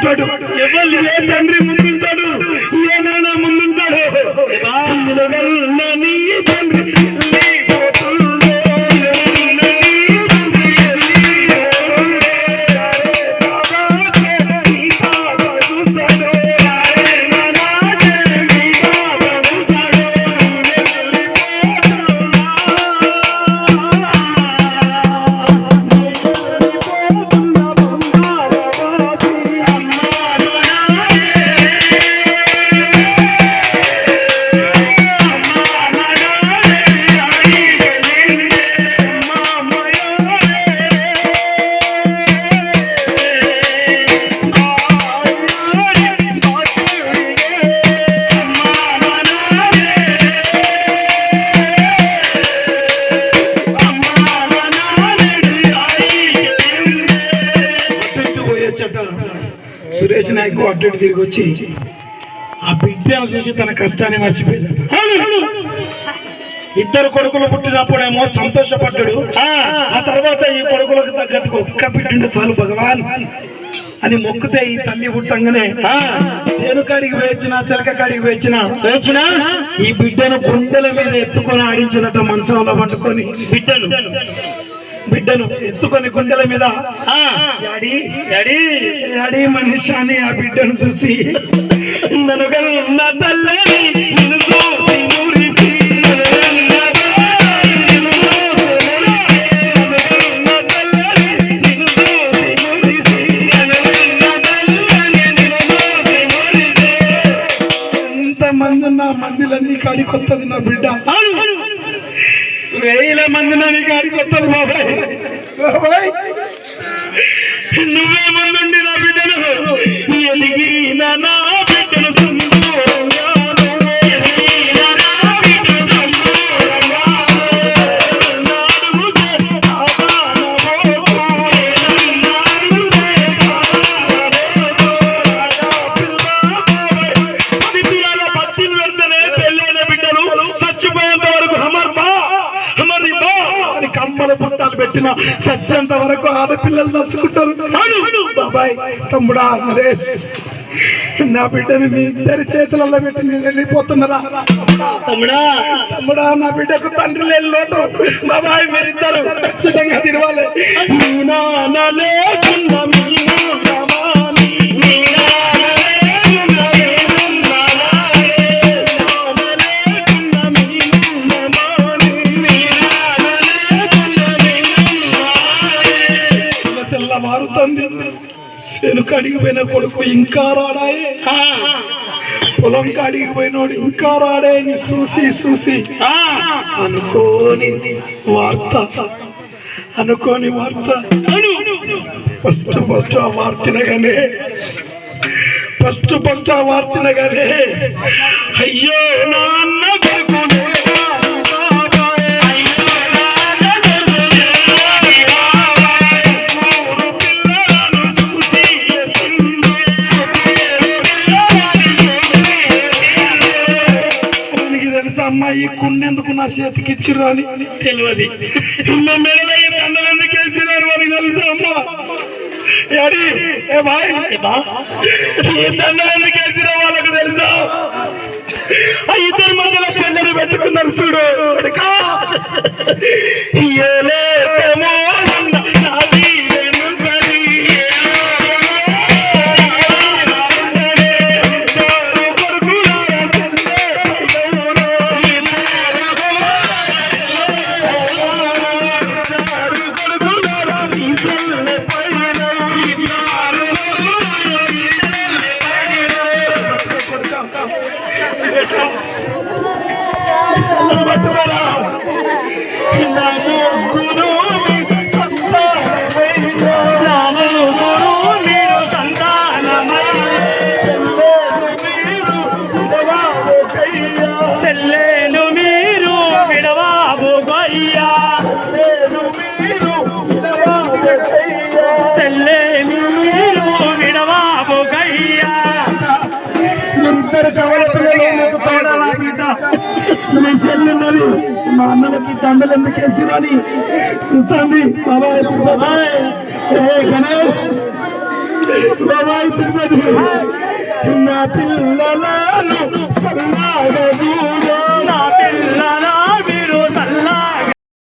ఏ నాన్న నాయక్ అటు ఇటు తిరిగి వచ్చి ఆ బిడ్డను చూసి తన కష్టాన్ని మర్చిపోయాడు ఇద్దరు కొడుకులు పుట్టినప్పుడేమో సంతోషపడ్డాడు. ఆ. తర్వాత ఈ కొడుకులకు తగ్గట్టు ఒక్క బిడ్డ చాలు భగవాన్ అని మొక్కితే ఈ తల్లి పుట్టంగానే కాడికి వేచిన శలక కాడికి వేచిన వేచిన? ఈ బిడ్డను గుండెల మీద ఎత్తుకొని ఆడించినట్టు మంచంలో పట్టుకొని బిడ్డను బిడ్డను ఎత్తుకొని గుండెల మీద. యాడి యాడి యాడి మనిషి అని ఆ బిడ్డను చూసి ననుగన్న తల్లని. ఎంతమంది ఉన్న మందిలన్నీ కాడి కొత్తది నా బిడ్డ. వేల మంది నన్ను కాడికి వస్తుంది బాబాయ్. బాబాయ్. నువ్వే ముందుండి పెట్టిన సత్యంత వరకు ఆడపిల్లలు నచ్చుకుంటారు. బాబాయ్ తమ్ముడా నరేష్ నా బిడ్డని మీ ఇద్దరి చేతులలో పెట్టి నేను వెళ్ళిపోతున్నారా? తమ్ముడా. తమ్ముడా నా బిడ్డకు తండ్రి లేని లోటు. బాబాయ్ మీరిద్దరు ఖచ్చితంగా తిరవాలి లేకుండా శను కడిగి పోయిన కొడుకు ఇంకా రాడాయే. పొలం కాడికి పోయినోడు ఇంకా రాడే చూసి చూసి అనుకోని వార్త అనుకోని వార్త. ఫస్ట్ ఫస్ట్ ఆ వార్తనగానే ఫస్ట్ ఫస్ట్ ఆ వార్తనగానే అయ్యో నాన్న చేతికి ఇచ్చిర్రు అని తెలియదు. మా ఎందుకు వేసినారు అమ్మా? ఏడి? ఏ బాయ్? ఈ దండలు ఎందుకు వేసినా వాళ్ళకు తెలుసా? ఆ ఇద్దరి మధ్యలో చెల్లెలు పెట్టుకున్నారు చూడు. కొడుకా. Vamos, Barcelona! మీ చెల్లి ఉన్నది. మా అన్నలకి దండలు ఎందుకు వేసిరు చూస్తాంది బాబాయ్ బాబాయ్. గణేష్ బాబాయ్ తిరుపతి. నా పిల్లలను సన్నాగ నా పిల్లల?